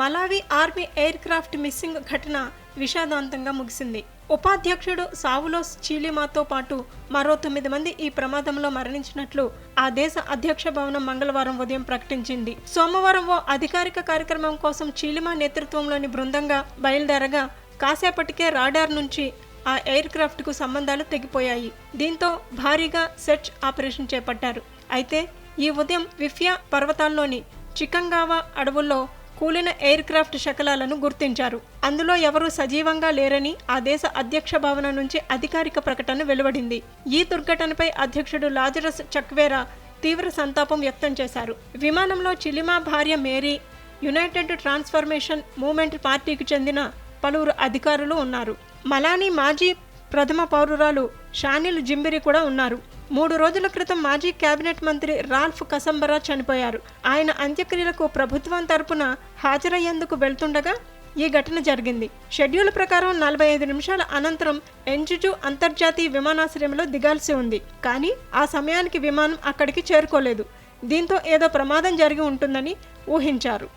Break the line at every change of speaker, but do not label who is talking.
Malawi army aircraft missing ఘటన విషాదాంతంగా ముగిసింది. ఉపాధ్యక్షుడు సావులోస్ చీలిమాతో పాటు మరో తొమ్మిది మంది ఈ ప్రమాదంలో మరణించినట్లు ఆ దేశ అధ్యక్ష భవనం మంగళవారం ఉదయం ప్రకటించింది. సోమవారం ఓ అధికారిక కార్యక్రమం కోసం చీలిమా నేతృత్వంలోని బృందంగా బయలుదేరగా కాసేపటికే రాడార్ నుంచి ఆ ఎయిర్ క్రాఫ్ట్కు సంబంధాలు తెగిపోయాయి. దీంతో భారీగా సెర్చ్ ఆపరేషన్ చేపట్టారు. అయితే ఈ ఉదయం విఫ్యా పర్వతాల్లోని చికంగావా అడవుల్లో కూలిన ఎయిర్ క్రాఫ్ట్ శకలాలను గుర్తించారు. అందులో ఎవరూ సజీవంగా లేరని ఆ దేశ అధ్యక్ష భవనం నుంచి అధికారిక ప్రకటన వెలువడింది. ఈ దుర్ఘటనపై అధ్యక్షుడు లాజరస్ చక్వేరా తీవ్ర సంతాపం వ్యక్తం చేశారు. విమానంలో చిలిమా భార్య మేరీ యునైటెడ్ ట్రాన్స్ఫర్మేషన్ మూమెంట్ పార్టీకి చెందిన పలువురు అధికారులు ఉన్నారు. మలానీ మాజీ ప్రథమ పౌరురాలు షానిల్ జింబిరి కూడా ఉన్నారు. మూడు రోజుల క్రితం మాజీ కేబినెట్ మంత్రి రాల్ఫ్ కసంబరా చనిపోయారు. ఆయన అంత్యక్రియలకు ప్రభుత్వం తరపున హాజరయ్యేందుకు వెళ్తుండగా ఈ ఘటన జరిగింది. షెడ్యూల్ ప్రకారం నలభై ఐదు నిమిషాల అనంతరం ఎంజుజు అంతర్జాతీయ విమానాశ్రయంలో దిగాల్సి ఉంది. కానీ ఆ సమయానికి విమానం అక్కడికి చేరుకోలేదు. దీంతో ఏదో ప్రమాదం జరిగి ఉంటుందని ఊహించారు.